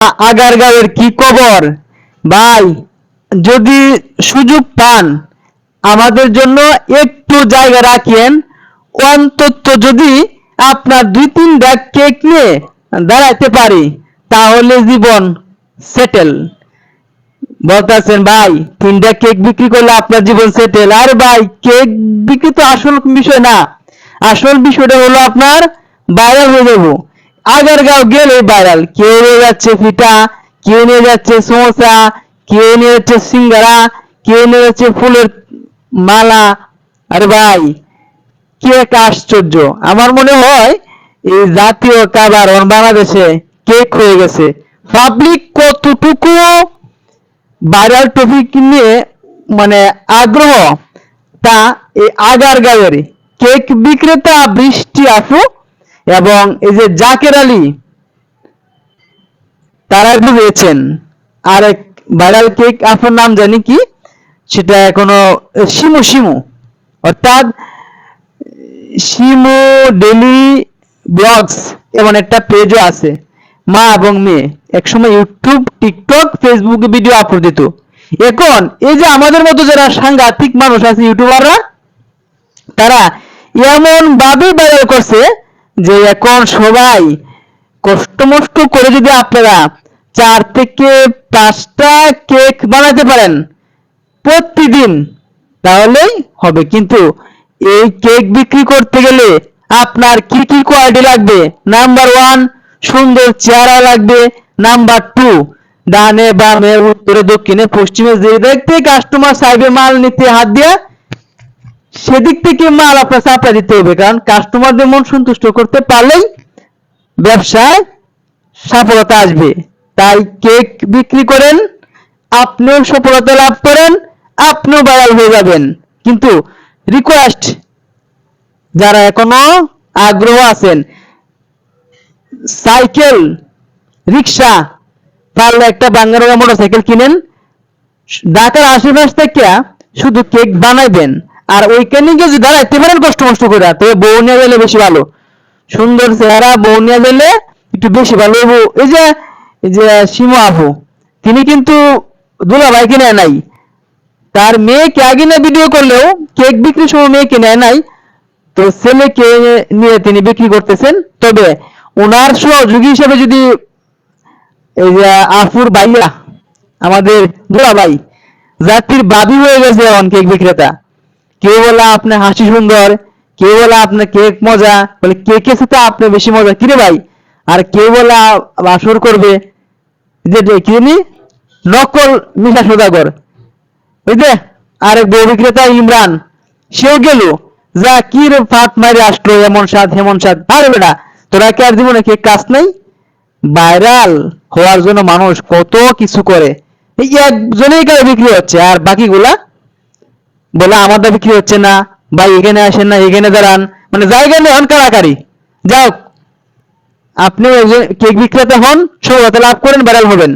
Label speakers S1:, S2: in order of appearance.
S1: আগারগাঁওয়ের কি খবর? ভাই, যদি সুযোগ পান, আমাদের জন্য একটু জায়গা রাখেন। অন্তত যদি আপনার দুই তিনটা কেক নিয়ে দাঁড়াইতে পারি, তাহলে জীবন সেটেল বলতেছেন, ভাই তিনটা কেক বিক্রি করলে আপনার জীবন সেটেল আর ভাই, কেক বিক্রি তো আসল বিষয় না। আসল বিষয়টা হলো আপনার ভাইরাল হয়ে যাব। আগারগাঁও গেলে ভাইরাল কেউ নিয়ে যাচ্ছে পিঠা, কেউ নিয়ে যাচ্ছে সমোসা, কেউ নিয়ে যাচ্ছে সিঙ্গারা, কেউ নিয়ে যাচ্ছে ফুলের মালা। আরে ভাই, কি একটা আশ্চর্য। আমার মনে হয় এই জাতীয় খাবার বাংলাদেশে কেক হয়ে গেছে। পাবলিক কতটুকু ভাইরাল টপিক নিয়ে মানে আগ্রহ, তা এই আগার গাঁয়ের কেক বিক্রেতা বৃষ্টি আফু এবং এই যে জাকের আলী, তারা বুঝেছেন আর এক ভাইরাল কেক আফুর নাম জানি কি? সেটা এখনও শিমু শিমু। অর্থাৎ, শিমু ডেলি ব্লগস এমন একটা পেজও আছে, মা এবং মেয়ে। একসময় ইউটিউব, টিকটক, ফেসবুকে ভিডিও আপলোড দিত। এখন, এই যে আমাদের মতো যারা সাংঘাতিক মানুষ আছে, ইউটিউবাররা, তারা এমন ভাবে ভাইরাল করছে যে এখন সবাই কষ্ট মষ্ট করে যদি আপনারা চার থেকে পাঁচটা কেক বানাতে পারেন প্রতিদিন, তাহলেই হবে। কিন্তু এই কেক বিক্রি করতে গেলে আপনার কি কি কোয়ালিটি লাগবে? নাম্বার ওয়ান সুন্দর চেহারা লাগবে। নাম্বার টু ডানে বামে উত্তরে দক্ষিণে পশ্চিমে যে দেখতে কাস্টমার চাইবে মাল নিতে হাত দিয়ে সেদিক থেকে মাল আপনার চাপা দিতে হবে, কারণ কাস্টমারদের মন সন্তুষ্ট করতে পারলেই ব্যবসায় সফলতা আসবে। তাই কেক বিক্রি করেন, আপনিও সফলতা লাভ করেন, আপনিও ভাইরাল হয়ে যাবেন। কিন্তু রিকোয়েস্ট যারা এখনও আগ্রহ আছেন, সাইকেল, রিক্সা, পারলে একটা বাঙ্গারা মোটরসাইকেল কিনেন, ঢাকার আশেপাশ থেকে শুধু কেক বানাইবেন। আর ওইখানে গিয়ে যদি দাঁড়াইতে পারেন কষ্ট মষ্ট করে, তবে বউ নিয়ে গেলে বেশি ভালো। সুন্দর চেহারা, বউ নিয়ে গেলে একটু বেশি ভালো এই যে এই যে সিমু আপু, তিনি কিন্তু দুলা ভাইকে নেয় নাই। তার মেয়েকে আগে না ভিডিও করলেও কেক বিক্রির সময় মেয়েকে নেয় নাই। তো ছেলেকে নিয়ে তিনি বিক্রি করতেছেন। তবে ওনার সহযোগী হিসেবে যদি এই যে আফুর ভাইয়া, আমাদের দুলা ভাই জাতির বাবি হয়ে গেছে এখন কেক বিক্রেতা। কেউ বলে আপনার হাসি সুন্দর, কেউ বলে আপনার কেক মজা, বলে কেকের সাথে আপনি বেশি মজা। কিরে ভাই? আর কেউ বলে বাসর করবে। যে নকল মিশা সদাগর। যে আরেক বউ বিক্রেতা ইমরান, সেও গেল। যা কি রে ফাট মারি আসলো, এমন স্বাদ, হেমন স্বাদ। আরে না তোরা কি আর জীবনে কে কাজ নাই? ভাইরাল হওয়ার জন্য মানুষ কত কিছু করে। এই একজনেই কারে বিক্রি হচ্ছে, আর বাকিগুলা বলে, আমার দাবি কি হচ্ছে না? বা এখানে আসেন না, এখানে দাঁড়ান। মানে জায়গা নেই হন কারাকারি। যাও আপনি কেক বিক্রেতা হন সৌরতে লাভ করেন ভাইরাল হবেন।